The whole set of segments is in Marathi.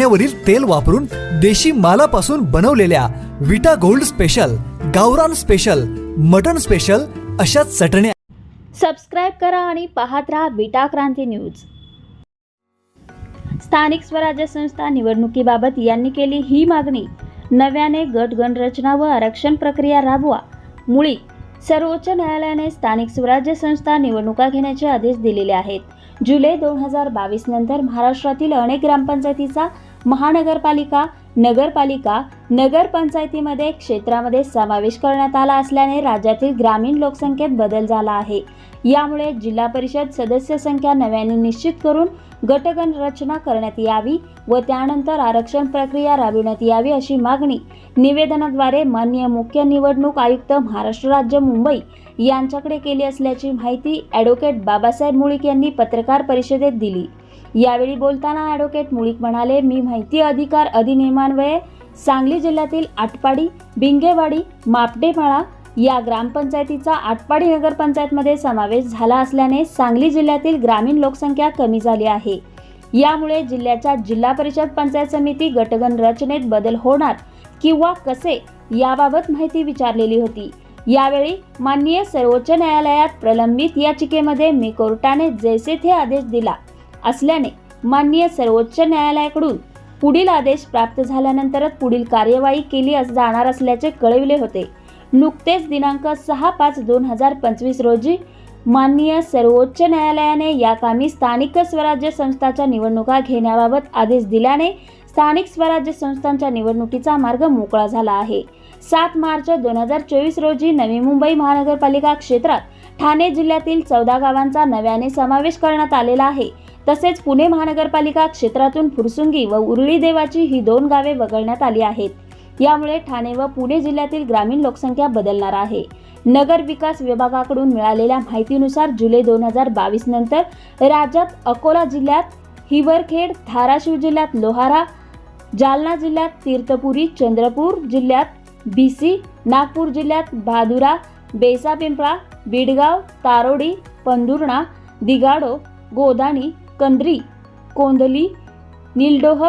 लाकडी तेल वापरून देशी मालापासून बनवलेल्या विटा गोल्ड स्पेशल गावरान स्पेशल मटन स्पेशल अशा चटण्या सबस्क्राईब करा आणि पाहत राहा विटा क्रांती न्यूज. स्थानिक स्वराज्य संस्था निवडणुकीबाबत यांनी केली ही मागणी. नव्याने गट गणरचना व आरक्षण प्रक्रिया राबवा. मुळी सर्वोच्च न्यायालयाने स्थानिक स्वराज्य संस्था निवडणुका घेण्याचे आदेश दिलेले आहेत. जुलै दोन हजार बावीस नंतर महाराष्ट्रातील अनेक ग्रामपंचायतीचा महानगरपालिका नगरपालिका नगरपंचायतीमध्ये क्षेत्रामध्ये समावेश करण्यात आला असल्याने राज्यातील ग्रामीण लोकसंख्येत बदल झाला आहे. यामुळे जिल्हा परिषद सदस्य संख्या नव्याने निश्चित करून गटगण रचना करण्यात यावी व त्यानंतर आरक्षण प्रक्रिया राबविण्यात यावी अशी मागणी निवेदनाद्वारे माननीय मुख्य निवडणूक आयुक्त महाराष्ट्र राज्य मुंबई यांच्याकडे केली असल्याची माहिती ॲडव्होकेट बाबासाहेब मुळीक यांनी पत्रकार परिषदेत दिली. यावेळी बोलताना ॲडव्होकेट मुळीक म्हणाले मी माहिती अधिकार अधिनियमान्वये सांगली जिल्ह्यातील आटपाडी बिंगेवाडी मापडेमाळा या ग्रामपंचायतीचा आटपाडी नगरपंचायतमध्ये समावेश झाला असल्याने सांगली जिल्ह्यातील ग्रामीण लोकसंख्या कमी झाली आहे. यामुळे जिल्ह्याच्या जिल्हा परिषद पंचायत समिती गटगण रचनेत बदल होणार किंवा कसे याबाबत माहिती विचारलेली होती. यावेळी माननीय सर्वोच्च न्यायालयात प्रलंबित याचिकेमध्ये मी कोर्टाने जैसे थे आदेश दिला. असल्याने माननीय सर्वोच्च न्यायालयाकडून पुढील आदेश प्राप्त झाल्यानंतरच पुढील कार्यवाही केली जाणार असल्याचे कळविले होते. नुकतेच दिनांक सहा पाच दोन हजार पंचवीस रोजी माननीय सर्वोच्च न्यायालयाने या कामी स्थानिक स्वराज्य संस्थाच्या निवडणुका घेण्याबाबत आदेश दिल्याने स्थानिक स्वराज्य संस्थांच्या निवडणुकीचा मार्ग मोकळा झाला आहे. सात मार्च दोन हजार चोवीस रोजी नवी मुंबई महानगरपालिका क्षेत्रात ठाणे जिल्ह्यातील चौदा गावांचा नव्याने समावेश करण्यात आलेला आहे. तसेच पुणे महानगरपालिका क्षेत्रातून फुरसुंगी व उरळी देवाची ही दोन गावे वगळण्यात आली आहेत. यामुळे ठाणे व पुणे जिल्ह्यातील ग्रामीण लोकसंख्या बदलणार आहे. नगर विकास विभागाकडून मिळालेल्या माहितीनुसार जुलै दोन हजार बावीस नंतर राज्यात अकोला जिल्ह्यात हिवरखेड धाराशिव जिल्ह्यात लोहारा जालना जिल्ह्यात तीर्थपुरी चंद्रपूर जिल्ह्यात बीसी नागपूर जिल्ह्यात भादुरा बेसा पिंपळा बिडगाव तारोडी पंधुर्णा दिगाडो गोदाणी कंद्री कोंदली निलडोह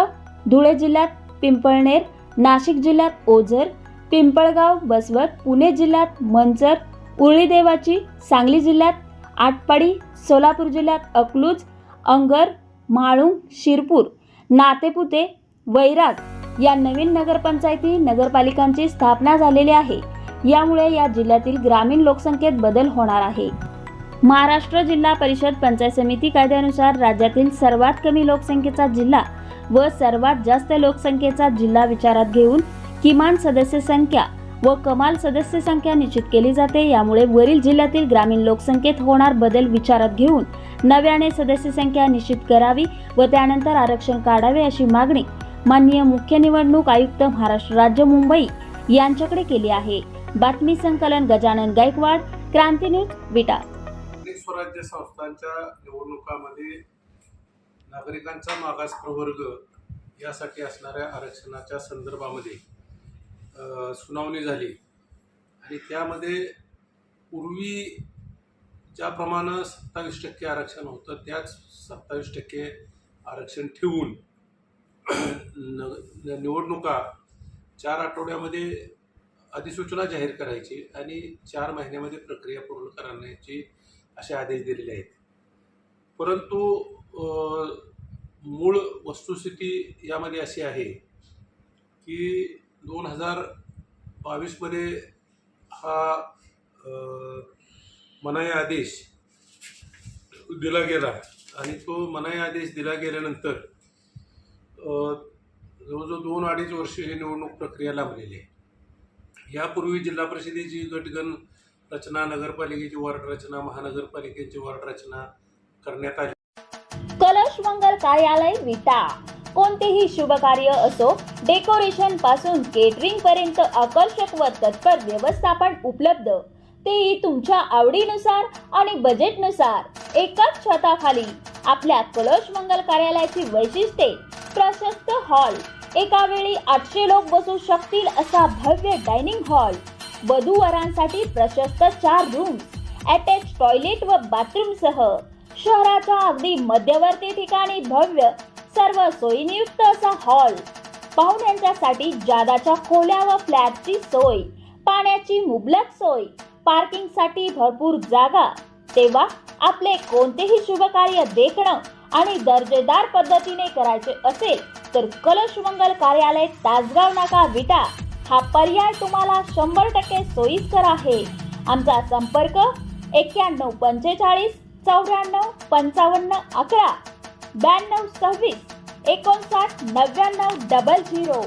धुळे जिल्ह्यात पिंपळनेर नाशिक जिल्ह्यात ओझर पिंपळगाव बसवत पुणे जिल्ह्यात मंचर उरळी देवाची सांगली जिल्ह्यात आटपाडी सोलापूर जिल्ह्यात अकलूज अंगर म्हाळुंग शिरपूर नातेपुते वैराग या नवीन नगरपंचायती नगरपालिकांची स्थापना झालेली आहे. यामुळे या जिल्ह्यातील ग्रामीण लोकसंख्येत बदल होणार आहे. महाराष्ट्र जिल्हा परिषद पंचायत समिती कायद्यानुसार राज्यातील सर्वात कमी लोकसंख्येचा जिल्हा व सर्वात जास्त लोकसंख्येचा जिल्हा विचारात घेऊन किमान सदस्य संख्या व कमाल सदस्य संख्या निश्चित केली जाते. यामुळे वरील जिल्ह्यातील ग्रामीण लोकसंख्येत होणार बदल विचारात घेऊन नव्याने सदस्य संख्या निश्चित करावी व त्यानंतर आरक्षण काढावे अशी मागणी माननीय मुख्य निवडणूक आयुक्त महाराष्ट्र राज्य मुंबई यांच्याकडे केली आहे. बातमी संकलन गजानन गायकवाड क्रांती न्यूज विटा स्वराज्य संस्थांच्या निवडणुकामध्ये नागरिकांचा मागास प्रवर्ग यासाठी असणाऱ्या आरक्षणाच्या संदर्भामध्ये सुनावणी झाली. आणि त्यामध्ये पूर्वी ज्याप्रमाणे सत्तावीस टक्के आरक्षण होतं त्याच सत्तावीस टक्के आरक्षण ठेवून न न- निवडणुका चार आठवड्यामध्ये अधिसूचना जाहीर करायची आणि चार महिन्यामध्ये प्रक्रिया पूर्ण करण्याची असे आदेश दिलेले आहेत. परंतु मूळ वस्तुस्थिती यामध्ये अशी आहे की दोन हजार बावीसमध्ये हा मनाई आदेश दिला गेला आणि तो मनाई आदेश दिला गेल्यानंतर जवळजवळ दोन अडीच वर्षाची निवडणूक प्रक्रिया लाभलेली आहे. यापूर्वी जिल्हा परिषदेची गटगण रचना नगरपालिकेची वॉर्ड रचना महानगरपालिकेची वॉर्ड रचना करण्यात आली. कलश मंगल कार्यालय विटा. कोणतेही शुभ कार्य असो डेकोरेशनपासून केटरिंग पर्यंत आकर्षक व तत्पर व्यवस्थापन उपलब्ध. तेही तुमच्या आवडीनुसार आणि बजेटनुसार एकाच छताखाली. आपल्या कलश मंगल कार्यालयाची वैशिष्ट्ये प्रशस्त हॉल एका वेळी आठशे लोक बसू शकतील असा भव्य डायनिंग हॉल वधूवरांसाठी प्रशस्त चार रूम्स अटॅच टॉयलेट व बाथरूम सह शहराच्या अगदी मध्यवर्ती ठिकाणी भव्य सर्व सोयीनियुक्त असा हॉल पाहुण्यांच्यासाठी जादाच्या खोल्या व फ्लॅटची सोय पाण्याची मुबलक सोय पार्किंगसाठी भरपूर जागा. तेव्हा आपले कोणतेही शुभकार्य देखणं आणि दर्जेदार पद्धतीने करायचे असेल तर कलश मंगल कार्यालय तासगाव नाका विटा. हा पर्याय तुम्हाला शंभर टक्के सोयीस्कर आहे. आमचा संपर्क एक्क्याण्णव पंचेचाळीस चौऱ्याण्णव पंचावन्न अकरा ब्याण्णव सव्वीस एकोणसाठ नव्याण्णव डबल झिरो.